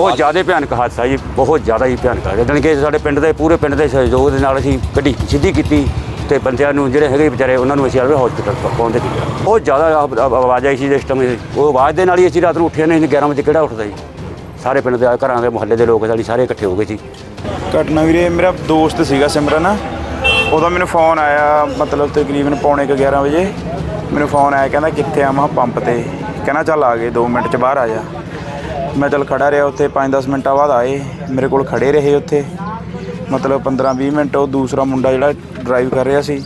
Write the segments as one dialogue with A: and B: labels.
A: ਬਹੁਤ ਜ਼ਿਆਦਾ ਭਿਆਨਕ ਹਾਦਸਾ ਜੀ, ਬਹੁਤ ਜ਼ਿਆਦਾ ਹੀ ਭਿਆਨਕ ਹੈ ਜਾਣੀ ਕਿ ਸਾਡੇ ਪਿੰਡ ਦੇ, ਪੂਰੇ ਪਿੰਡ ਦੇ ਸਹਿਯੋਗ ਦੇ ਨਾਲ ਅਸੀਂ ਗੱਡੀ ਸਿੱਧੀ ਕੀਤੀ ਤੇ ਬੰਦਿਆਂ ਨੂੰ, ਜਿਹੜੇ ਹੈਗੇ ਵਿਚਾਰੇ, ਉਹਨਾਂ ਨੂੰ ਅਸੀਂ ਆਲਵੇ ਹਸਪੀਟਲ ਪਹੁੰਚਦੇ ਕੀਤਾ ਬਹੁਤ ਜ਼ਿਆਦਾ ਆਵਾਜ਼ ਆਈ ਸੀ ਜਿਸ ਟਾਈਮ ਉਹ ਆਵਾਜ਼ ਦੇ ਨਾਲ ਹੀ ਅਸੀਂ ਰਾਤ ਨੂੰ ਉੱਠੇ ਨਹੀਂ 11 ਵਜੇ ਕਿਹੜਾ ਉੱਠਦਾ ਜੀ? ਸਾਰੇ ਪਿੰਡ ਦੇ, ਘਰਾਂ ਦੇ ਮੁਹੱਲੇ ਦੇ ਲੋਕ ਸਾਡੀ ਸਾਰੇ ਇਕੱਠੇ ਹੋ ਗਏ ਸੀ।
B: ਘਟਨਾ ਵੀਰੇ, ਮੇਰਾ ਦੋਸਤ ਸੀਗਾ ਸਿਮਰਨ। ਉਹਦਾ ਮੈਨੂੰ ਫੋਨ ਆਇਆ, ਮਤਲਬ ਤਕਰੀਬਨ ਪੌਣੇ ਕੁ 11 ਵਜੇ। ਮੈਨੂੰ ਫੋਨ ਆਇਆ, ਕਹਿੰਦਾ ਕਿੱਥੇ ਆ? ਮੈਂ ਪੰਪ ਤੇ। ਕਹਿੰਦਾ ਚੱਲ ਆ ਗਏ 2 ਮਿੰਟ ਚ ਬਾਹਰ ਆ ਜਾ। ਮੈਂ ਚਲ ਖੜਾ ਰਿਹਾ ਉੱਥੇ 5-10 ਮਿੰਟਾਂ ਬਾਅਦ ਆਏ ਮੇਰੇ ਕੋਲ ਖੜੇ ਰਹੇ ਉੱਥੇ। ਮਤਲਬ 15-20 ਮਿੰਟ ਉਹ ਦੂਸਰਾ ਮੁੰਡਾ ਜਿਹੜਾ ਡਰਾਈਵ ਕਰ ਰਿਹਾ ਸੀ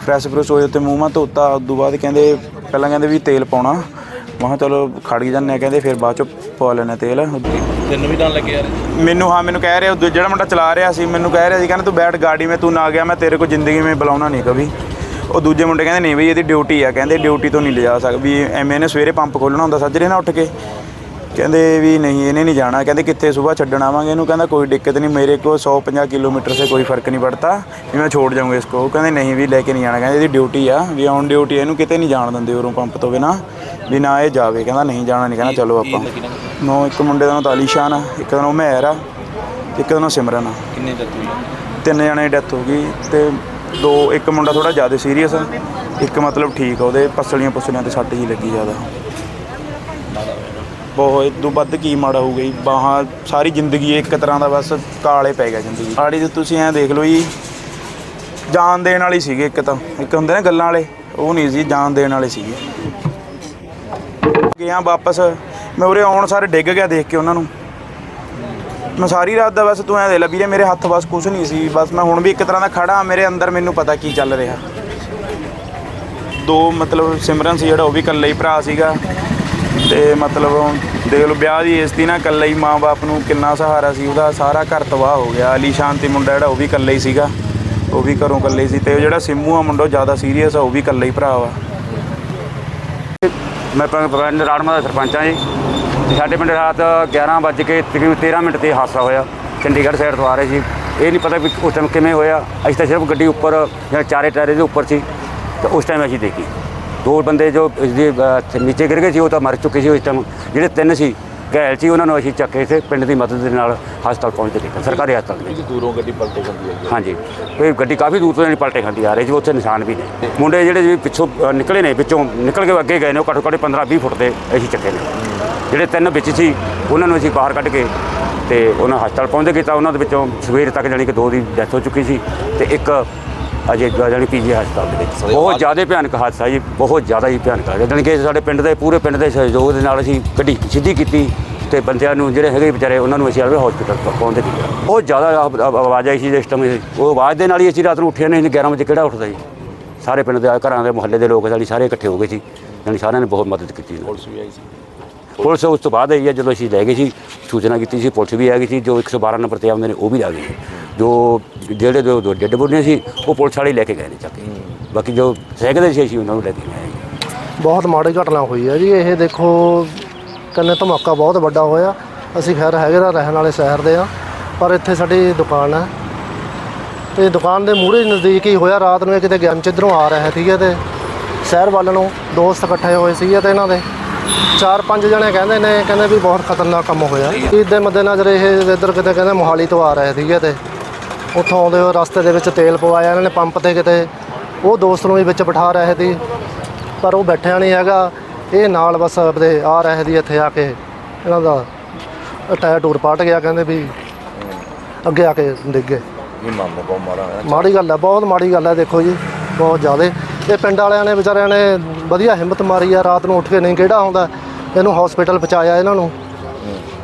B: ਫਰੈਸ਼ ਫਰੈਸ਼ ਹੋਏ ਉੱਥੇ ਮੂੰਹ ਮਾ ਧੋਤਾ ਉਦੋਂ ਬਾਅਦ ਕਹਿੰਦੇ ਪਹਿਲਾਂ ਕਹਿੰਦੇ ਵੀ ਤੇਲ ਪਾਉਣਾ। ਮਹਾ ਚਲੋ ਖੜ ਗਈ ਜਾਂਦੇ ਕਹਿੰਦੇ ਫਿਰ ਬਾਅਦ ਚ ਪਾ ਲੈਣਾ ਤੇਲ।
C: ਤੈਨੂੰ ਵੀ ਡਰ ਲੱਗਿਆ
B: ਮੈਨੂੰ ਹਾਂ ਮੈਨੂੰ ਕਹਿ ਰਿਹਾ ਉਹ ਜਿਹੜਾ ਮੁੰਡਾ ਚਲਾ ਰਿਹਾ ਸੀ ਮੈਨੂੰ ਕਹਿ ਰਿਹਾ ਸੀ ਕਹਿੰਦਾ ਤੂੰ ਬੈਠ ਗਾੜੀ ਮੈਂ ਤੂੰ ਨਾ ਗਿਆ ਮੈਂ ਤੇਰੇ ਕੋ ਜ਼ਿੰਦਗੀ ਮੇਂ ਬੁਲਾਉਣਾ ਨਹੀਂ ਕਭੀ। ਉਹ ਦੂਜੇ ਮੁੰਡੇ ਕਹਿੰਦੇ ਨਹੀਂ ਬਈ ਇਹਦੀ ਡਿਊਟੀ ਆ ਕਹਿੰਦੇ ਡਿਊਟੀ ਤੋਂ ਨਹੀਂ ਲਿਜਾ ਸਕਦੀ ਐਵੇਂ ਨੇ ਸਵੇਰੇ ਪੰਪ ਖੋਲਣਾ ਹੁੰਦਾ ਸੱਜਰੇ ਨਾਲ ਉੱਠ ਕੇ। ਕਹਿੰਦੇ ਵੀ ਨਹੀਂ ਇਹਨੇ ਨਹੀਂ ਜਾਣਾ। ਕਹਿੰਦੇ ਕਿੱਥੇ ਸਵੇਰ ਛੱਡਣ ਆਵਾਂਗੇ? ਇਹਨੂੰ ਕਹਿੰਦਾ ਕੋਈ ਦਿੱਕਤ ਨਹੀਂ ਮੇਰੇ ਕੋਲ 150 ਕਿਲੋਮੀਟਰ ਸੇ ਕੋਈ ਫ਼ਰਕ ਨਹੀਂ ਪੜਤਾ ਵੀ ਮੈਂ ਛੋੜ ਜਾਊਂਗਾ ਇਸ ਕੋ ਕਹਿੰਦੇ ਨਹੀਂ ਵੀ ਲੈ ਕੇ ਨਹੀਂ ਜਾਣਾ। ਕਹਿੰਦੇ ਇਹਦੀ ਡਿਊਟੀ ਆ ਵੀ ਔਨ ਡਿਊਟੀ ਇਹਨੂੰ ਕਿਤੇ ਨਹੀਂ ਜਾਣ ਦਿੰਦੇ ਉਰੋਂ ਪੰਪ ਤੋਂ ਬਿਨਾ। ਵੀ ਨਾ ਇਹ ਜਾਵੇ ਕਹਿੰਦਾ ਨਹੀਂ ਜਾਣਾ ਨਹੀਂ ਕਹਿੰਦਾ ਚਲੋ ਆਪਾਂ। ਨੋ ਇੱਕ ਮੁੰਡੇ ਦਾ ਨਾਮ ਤਾਲੀਸ਼ਾਨ ਆ ਇੱਕ ਦਾ ਨਾਮ ਮਹਿਰ ਆ ਇੱਕ ਦਾ ਨਾਮ ਸਿਮਰਨ ਆ।
C: ਕਿੰਨੇ ਡੈਥ ਹੋਈ?
B: ਤਿੰਨ ਜਣੇ ਦੀ ਡੈਥ ਹੋ ਗਈ ਤੇ ਦੋ ਇੱਕ ਮੁੰਡਾ ਥੋੜਾ ਜ਼ਿਆਦਾ ਸੀਰੀਅਸ ਆ। ਇੱਕ ਮਤਲਬ ਠੀਕ ਆ ਉਹਦੇ ਪਸਲੀਆਂ ਪੁਸਲੀਆਂ ਤੇ ਸੱਟ ਹੀ ਲੱਗੀ ਜ਼ਿਆਦਾ। ਬਹੁਤ ਇਹ ਤੋਂ ਵੱਧ ਕੀ ਮਾੜਾ ਹੋ ਗਈ ਬਾਹਾਂ ਸਾਰੀ ਜ਼ਿੰਦਗੀ ਇੱਕ ਤਰ੍ਹਾਂ ਦਾ ਬਸ ਕਾਲੇ ਪੈ ਗਿਆ ਜ਼ਿੰਦਗੀ। ਆੜੀ ਤੇ ਤੁਸੀਂ ਐਂ ਦੇਖ ਲਓ ਜੀ ਜਾਨ ਦੇਣ ਵਾਲੀ ਸੀਗੇ ਇੱਕ ਤਾਂ। ਇੱਕ ਹੁੰਦੇ ਨੇ ਗੱਲਾਂ ਵਾਲੇ, ਉਹ ਨਹੀਂ ਸੀ ਜਾਨ ਦੇਣ ਵਾਲੇ ਸੀਗੇ। ਗਿਆ ਵਾਪਸ, ਮੈਂ ਉਰੇ ਆਉਣ ਸਾਰੇ ਡਿੱਗ ਗਿਆ ਦੇਖ ਕੇ ਉਹਨਾਂ ਨੂੰ। ਮੈਂ ਸਾਰੀ ਰਾਤ ਦਾ ਬਸ ਤੂੰ ਐਂ ਦੇ ਲੈ ਵੀਰੇ, ਮੇਰੇ ਹੱਥ ਬਸ ਕੁਝ ਨਹੀਂ ਸੀ। ਬਸ ਮੈਂ ਹੁਣ ਵੀ ਇੱਕ ਤਰ੍ਹਾਂ ਦਾ ਖੜਾ ਮੇਰੇ ਅੰਦਰ ਮੈਨੂੰ ਪਤਾ ਕੀ ਚੱਲ ਰਿਹਾ। ਦੋ ਮਤਲਬ ਸਿਮਰਨ ਸੀ ਜਿਹੜਾ, ਉਹ ਵੀ ਇਕੱਲਾ ਹੀ ਭਰਾ ਸੀਗਾ। ਤੇ ਮਤਲਬ ਦੇਖ ਲਓ, ਵਿਆਹ ਦੀ ਇਸ ਦੀ ਨਾ ਇਕੱਲੇ ਹੀ ਮਾਂ-ਬਾਪ ਨੂੰ ਕਿੰਨਾ ਸਹਾਰਾ ਸੀ, ਉਹਦਾ ਸਾਰਾ ਘਰ ਤਬਾਹ ਹੋ ਗਿਆ। ਅਲੀ ਸ਼ਾਂਤੀ ਮੁੰਡਾ ਜਿਹੜਾ, ਉਹ ਵੀ ਇਕੱਲੇ ਹੀ ਸੀਗਾ। ਉਹ ਵੀ ਘਰੋਂ ਇਕੱਲੇ ਸੀ ਤੇ ਉਹ ਜਿਹੜਾ ਸਿੰਮੂ ਆ, ਮੁੰਡਾ ਉਹ ਜ਼ਿਆਦਾ ਸੀਰੀਅਸ ਆ, ਉਹ ਵੀ ਇਕੱਲੇ ਹੀ ਭਰਾ ਵਾ।
A: ਮੈਂ ਪ- ਪਿੰਡ ਰਾੜਮਾ ਦਾ ਸਰਪੰਚ ਹਾਂ ਜੀ। ਤੇ ਸਾਡੇ ਪਿੰਡ ਰਾਤ 11 ਵੱਜ ਕੇ ਤਕਰੀਬਨ 13 ਮਿੰਟ ਤੇ ਹਾਦਸਾ ਹੋਇਆ। ਚੰਡੀਗੜ੍ਹ ਸਾਈਡ ਤੋਂ ਆ ਰਹੇ ਸੀ। ਇਹ ਨਹੀਂ ਪਤਾ ਵੀ ਉਸ ਟਾਈਮ ਕਿਵੇਂ ਹੋਇਆ। ਅਸੀਂ ਤਾਂ ਸਿਰਫ ਗੱਡੀ ਉੱਪਰ ਜਾਂ ਚਾਰੇ ਟਾਇਰੇ ਦੇ ਉੱਪਰ ਸੀ। ਤੇ ਉਸ ਟਾਈਮ ਅਸੀਂ ਦੇਖੀ। ਦੋ ਬੰਦੇ ਜੋ ਇਸਦੇ ਨੀਚੇ ਗਿਰ ਗਏ ਸੀ ਉਹ ਤਾਂ ਮਰ ਚੁੱਕੇ ਸੀ ਉਸ ਟਾਈਮ ਜਿਹੜੇ ਤਿੰਨ ਸੀ ਘਾਇਲ ਸੀ ਉਹਨਾਂ ਨੂੰ ਅਸੀਂ ਚੱਕ ਕੇ ਇੱਥੇ ਪਿੰਡ ਦੀ ਮਦਦ ਦੇ ਨਾਲ ਹਸਪਤਾਲ ਪਹੁੰਚਦੇ ਕੀਤਾ ਸਰਕਾਰੀ ਹਸਪਤਾਲ ਦੇ ਵਿੱਚ।
C: ਦੂਰੋਂ ਗੱਡੀ ਪਲਟੇ ਜਾਂਦੀ ਹੈ
A: ਹਾਂਜੀ। ਇਹ ਗੱਡੀ ਕਾਫੀ ਦੂਰ ਤੋਂ ਨਹੀਂ ਪਲਟੇ ਖਾਂਦੀ ਆ ਰਹੀ ਸੀ ਉੱਥੇ ਨਿਸ਼ਾਨ ਵੀ ਨੇ। ਮੁੰਡੇ ਜਿਹੜੇ ਜੀ ਪਿੱਛੋਂ ਨਿਕਲੇ ਨੇ ਵਿੱਚੋਂ ਨਿਕਲ ਕੇ ਅੱਗੇ ਗਏ ਨੇ ਉਹ ਘੱਟੋ ਘੱਟ 15 20 ਫੁੱਟ ਦੇ ਅਸੀਂ ਚੱਕੇ ਨੇ। ਜਿਹੜੇ ਤਿੰਨ ਵਿੱਚ ਸੀ ਉਹਨਾਂ ਨੂੰ ਅਸੀਂ ਬਾਹਰ ਕੱਢ ਕੇ ਤੇ ਉਹਨਾਂ ਹਸਪਤਾਲ ਪਹੁੰਚਦੇ ਕੀਤਾ ਉਹਨਾਂ ਦੇ ਵਿੱਚੋਂ ਸਵੇਰ ਤੱਕ ਜਾਣੀ ਕਿ ਦੋ ਦੀ ਡੈਥ ਹੋ ਚੁੱਕੀ ਸੀ ਤੇ ਇੱਕ ਅਜੇ ਜਾਣੀ ਪੀਜੀ ਹਸਪਤਾਲ ਦੇ ਵਿੱਚ। ਬਹੁਤ ਜ਼ਿਆਦਾ ਭਿਆਨਕ ਹਾਦਸਾ ਜੀ ਬਹੁਤ ਜ਼ਿਆਦਾ ਹੀ ਭਿਆਨਕ ਹੈ ਜਾਣੀ ਕਿ ਸਾਡੇ ਪਿੰਡ ਦੇ ਪੂਰੇ ਪਿੰਡ ਦੇ ਸਹਿਯੋਗ ਦੇ ਨਾਲ ਅਸੀਂ ਗੱਡੀ ਸਿੱਧੀ ਕੀਤੀ ਤੇ ਬੰਦਿਆਂ ਨੂੰ ਜਿਹੜੇ ਹੈਗੇ ਵਿਚਾਰੇ ਉਹਨਾਂ ਨੂੰ ਅਸੀਂ ਆਲਵੇ ਹਸਪੀਟਲ ਪਹੁੰਚਦੇ ਕੀਤਾ ਬਹੁਤ ਜ਼ਿਆਦਾ ਆਵਾਜ਼ ਆਈ ਸੀ ਜਿਸ ਟਾਈਮ ਉਹ ਆਵਾਜ਼ ਦੇ ਨਾਲ ਹੀ ਅਸੀਂ ਰਾਤ ਨੂੰ ਉੱਠੇ ਨਹੀਂ 11 ਵਜੇ ਕਿਹੜਾ ਉੱਠਦਾ ਜੀ? ਸਾਰੇ ਪਿੰਡ ਦੇ ਘਰਾਂ ਦੇ ਮੁਹੱਲੇ ਦੇ ਲੋਕ ਸਾਡੀ ਸਾਰੇ ਇਕੱਠੇ ਹੋ ਗਏ ਸੀ। ਜਾਣੀ ਸਾਰਿਆਂ ਨੇ ਬਹੁਤ ਮਦਦ ਕੀਤੀ
C: ਪੁਲਿਸ ਵੀ ਆਈ ਸੀ।
A: ਪੁਲਿਸ ਉਸ ਤੋਂ ਬਾਅਦ ਆਈ ਹੈ ਜਦੋਂ ਅਸੀਂ ਲੈ ਗਏ ਸੀ ਸੂਚਨਾ ਕੀਤੀ ਸੀ ਪੁਲਿਸ ਵੀ ਆ ਗਈ ਸੀ ਜੋ 112 ਨੰਬਰ ਤੇ ਆਉਂਦੇ ਨੇ ਉਹ ਵੀ ਆ ਗਏ ਸੀ। ਜੋ ਜਿਹੜੇ ਜੋ ਜੋ ਡੈੱਡ ਬੋਡੀਆਂ ਸੀ ਉਹ ਪੁਲਿਸ ਵਾਲੇ ਲੈ ਕੇ ਗਏ ਨੇ ਚੱਕ ਕੇ। ਬਾਕੀ ਜੋ ਸਹਿਕਦੇ ਸੀ ਅਸੀਂ ਉਹਨਾਂ ਨੂੰ ਲੈ ਕੇ ਗਏ
D: ਬਹੁਤ ਮਾੜੀ ਘਟਨਾ ਹੋਈ ਹੈ ਜੀ। ਇਹ ਦੇਖੋ ਕੰਨੇ ਧਮਾਕਾ ਬਹੁਤ ਵੱਡਾ ਹੋਇਆ। ਅਸੀਂ ਖੈਰ ਹੈਗੇ ਤਾਂ ਰਹਿਣ ਵਾਲੇ ਸ਼ਹਿਰ ਦੇ ਆ ਪਰ ਇੱਥੇ ਸਾਡੀ ਦੁਕਾਨ ਹੈ। ਤੇ ਦੁਕਾਨ ਦੇ ਮੂਹਰੇ ਨਜ਼ਦੀਕ ਹੀ ਹੋਇਆ। ਰਾਤ ਨੂੰ ਇਹ ਕਿਤੇ ਗੇਮ ਚ ਇੱਧਰੋਂ ਆ ਰਿਹਾ ਸੀਗੇ ਤੇ ਸ਼ਹਿਰ ਵੱਲ ਨੂੰ ਦੋਸਤ ਇਕੱਠੇ ਹੋਏ ਸੀਗੇ ਤੇ ਇਹਨਾਂ ਦੇ। ਚਾਰ ਪੰਜ ਜਣੇ ਕਹਿੰਦੇ ਨੇ ਕਹਿੰਦੇ ਵੀ ਬਹੁਤ ਖਤਰਨਾਕ ਕੰਮ ਹੋਇਆ। ਇਸ ਦੇ ਮੱਦੇਨਜ਼ਰ ਇਹ ਇੱਧਰ ਕਿਤੇ ਕਹਿੰਦੇ ਮੋਹਾਲੀ ਤੋਂ ਆ ਰਹੇ ਸੀਗੇ ਤੇ ਉੱਥੋਂ ਆਉਂਦੇ ਹੋਏ ਰਸਤੇ ਦੇ ਵਿੱਚ ਤੇਲ ਪਵਾਇਆ ਇਹਨਾਂ ਨੇ ਪੰਪ ਤੇ ਕਿਤੇ। ਉਹ ਦੋਸਤ ਨੂੰ ਵੀ ਵਿੱਚ ਬਿਠਾ ਰਹੇ ਸੀ ਪਰ ਉਹ ਬੈਠਿਆ ਨਹੀਂ ਹੈਗਾ। ਇਹ ਨਾਲ ਬਸ ਆਪਦੇ ਆ ਰਹੇ ਸੀ ਇੱਥੇ ਆ ਕੇ। ਇਹਨਾਂ ਦਾ ਟਾਇਰ ਟੂਰ ਪਾਟ ਗਿਆ ਕਹਿੰਦੇ ਵੀ ਅੱਗੇ ਆ ਕੇ ਡਿੱਗ। ਗਏ
C: ਇਹ ਮਾਮਲਾ ਬਹੁਤ ਮਾੜਾ ਹੋਇਆ।
D: ਮਾੜੀ ਗੱਲ ਹੈ ਬਹੁਤ ਮਾੜੀ ਗੱਲ ਹੈ ਦੇਖੋ ਜੀ ਬਹੁਤ ਜ਼ਿਆਦਾ। ਇਹ ਪਿੰਡ ਵਾਲਿਆਂ ਨੇ ਵਿਚਾਰਿਆਂ ਨੇ ਵਧੀਆ ਹਿੰਮਤ ਮਾਰੀ ਆ ਰਾਤ ਨੂੰ ਉੱਠ ਕੇ ਨਹੀਂ ਕਿਹੜਾ ਆਉਂਦਾ। ਇਹਨੂੰ ਹਸਪੀਟਲ ਪਹੁੰਚਾਇਆ ਇਹਨਾਂ ਨੂੰ।